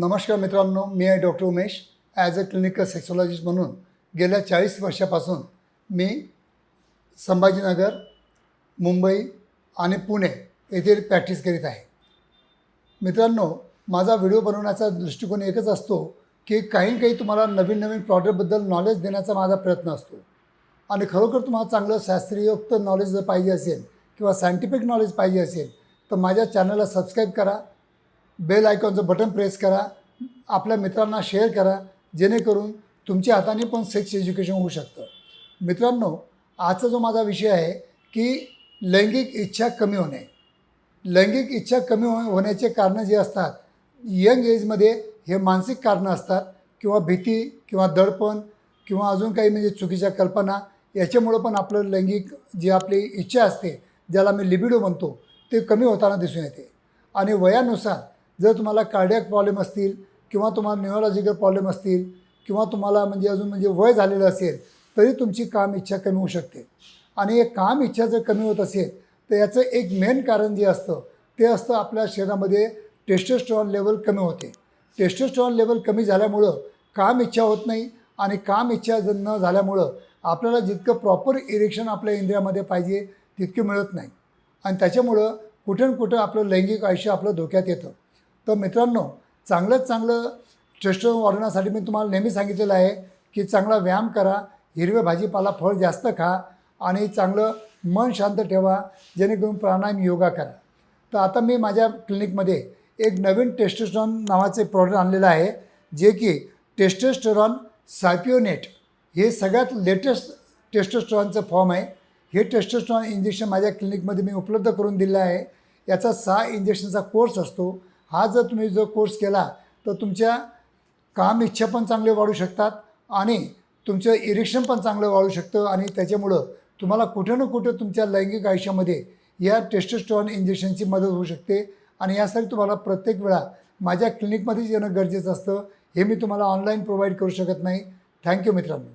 नमस्कार मित्रांनो मी आहे doctor Umesh. As a clinical sexologist म्हणून गेल्या चाळीस वर्षापासून मी संभाजीनगर मुंबई आणि पुणे येथे प्रॅक्टिस करीत आहे. मित्रांनो माझा व्हिडिओ बनवण्याचा दृष्टिकोन एकच असतो की काही काही तुम्हाला नवीन नवीन प्रॉडक्टबद्दल नॉलेज देण्याचा माझा प्रयत्न असतो. आणि खरोखर तुम्हाला चांगलं शास्त्रीयोक्त नॉलेज जर पाहिजे असेल किंवा सायंटिफिक नॉलेज पाहिजे असेल तर माझ्या चॅनलला सबस्क्राईब करा. बेल आयकॉनचं बटन प्रेस करा. आपल्या मित्रांना शेअर करा जेणेकरून तुमच्या हाताने पण सेक्स एज्युकेशन होऊ शकतं. मित्रांनो आजचा जो माझा विषय आहे की लैंगिक इच्छा कमी होणे. लैंगिक इच्छा कमी हो होण्याचे कारणं जे असतात यंग एजमध्ये हे मानसिक कारणं असतात किंवा भीती किंवा दडपण किंवा अजून काही म्हणजे चुकीच्या कल्पना याच्यामुळं पण आपलं लैंगिक जी आपली इच्छा असते ज्याला मी लिबिडो म्हणतो ते कमी होताना दिसून येते. आणि वयानुसार जर तुम्हाला कार्डियक प्रॉब्लेम असतील किंवा तुम्हाला न्यूरोलॉजिकल प्रॉब्लेम असतील किंवा तुम्हाला म्हणजे अजून म्हणजे वय झालेलं असेल तरी तुमची काम इच्छा कमी होऊ शकते. आणि हे काम इच्छा जर कमी होत असेल तर याचं एक मेन कारण जे असतं ते असतं आपल्या शरीरामध्ये टेस्टोस्टेरॉन लेवल कमी होते. टेस्टोस्टेरॉन लेवल कमी झाल्यामुळं काम इच्छा होत नाही आणि काम इच्छा जर न झाल्यामुळं आपल्याला जितकं प्रॉपर इरेक्शन आपल्या इंद्रियामध्ये पाहिजे तितकं मिळत नाही. आणि त्याच्यामुळं कुठे कुठं आपलं लैंगिक आयुष्य आपलं धोक्यात येतं. तर मित्रांनो चांगलंच चांगलं टेस्टोस्टेरॉन वाढवण्यासाठी मी तुम्हाला नेहमी सांगितलेलं आहे की चांगला व्यायाम करा हिरवे भाजीपाला फळ जास्त खा आणि चांगलं मन शांत ठेवा जेणेकरून प्राणायाम योगा करा. तर आता मी माझ्या क्लिनिकमध्ये एक नवीन टेस्टोस्टेरॉन नावाचे प्रॉडक्ट आणलेलं आहे जे की टेस्टोस्टेरॉन सायपिओनेट हे सगळ्यात लेटेस्ट टेस्टोस्टेरॉनचं फॉर्म आहे. हे टेस्टोस्टेरॉन इंजेक्शन माझ्या क्लिनिकमध्ये मी उपलब्ध करून दिलं आहे. याचा सहा इंजेक्शनचा कोर्स असतो. हा जर तुम्ही जो कोर्स केला तर तुमच्या काम इच्छा पण चांगले वाढू शकतात आणि तुमचं इरेक्शन पण चांगलं वाढू शकतं आणि त्याच्यामुळं तुम्हाला कुठं ना कुठं तुमच्या लैंगिक आयुष्यामध्ये या टेस्टोस्टॉन इंजेक्शनची मदत होऊ शकते. आणि यासाठी तुम्हाला प्रत्येक वेळा माझ्या क्लिनिकमध्येच येणं गरजेचं असतं. हे मी तुम्हाला ऑनलाईन प्रोव्हाइड करू शकत नाही. थँक्यू मित्रांनो.